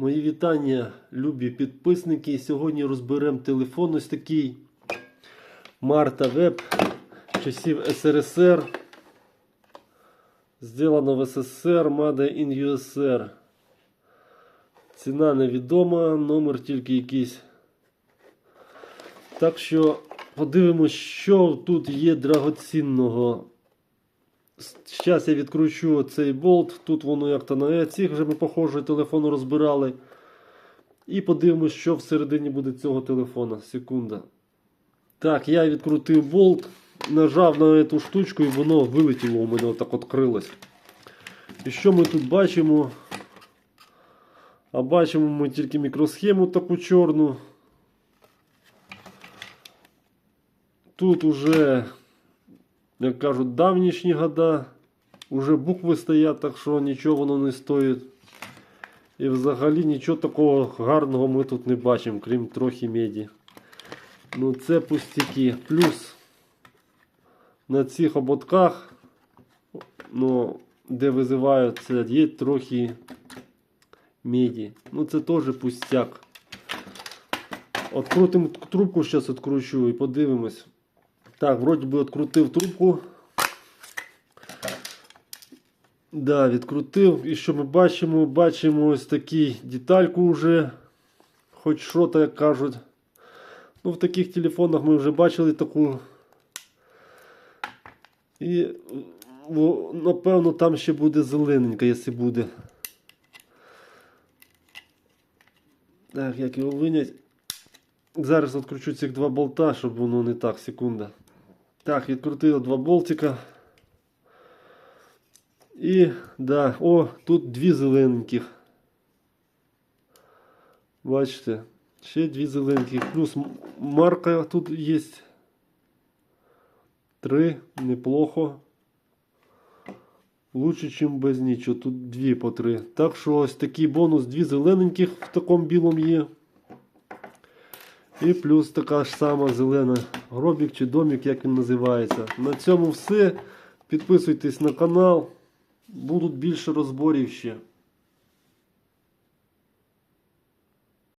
Мої вітання, любі підписники. Сьогодні розберемо телефон ось такий Марта Веб часів СРСР. Сделано в СССР, Made in USSR. Ціна невідома, номер тільки якийсь. Так що подивимось, що тут є драгоцінного. Зараз я відкручу цей болт. Тут воно як то на цих вже ми похожий телефон розбирали. І подивимось, що всередині буде цього телефона. Секунда. Так, я відкрутив болт, нажав на цю штучку і воно вилетіло у мене отак відкрилось. І що ми тут бачимо? А бачимо ми тільки мікросхему таку чорну. Тут уже, як кажуть, давнішні года. Уже букви стоять, так що нічого воно не стоїть. І взагалі нічого такого гарного ми тут не бачимо, крім трохи меді. Ну це пустяки. Плюс на цих ободках, ну, де визиваються, є трохи меді. Ну це теж пустяк. Открутимо трубку, зараз відкручу і подивимось. Так, вроді би відкрутив трубку. Да, відкрутив. І що ми бачимо? Бачимо ось такі детальку вже. Хоч що то як кажуть. Ну, в таких телефонах ми вже бачили таку. І напевно там ще буде зелененька, якщо буде. Так, як його винять. Зараз відкручу цих два болта, щоб воно не так, секунда. Так, відкрутив два болтика. І, да, о, тут дві зелененьких. Бачите, ще дві зелененьких. Плюс марка тут є. Три, неплохо. Лучше, чим без нічого. Тут дві по три. Так що ось такий бонус, дві зелененьких в такому білому є. І плюс така ж сама зелена гробік чи домик, як він називається. На цьому все. Підписуйтесь на канал. Будуть більше розборів ще.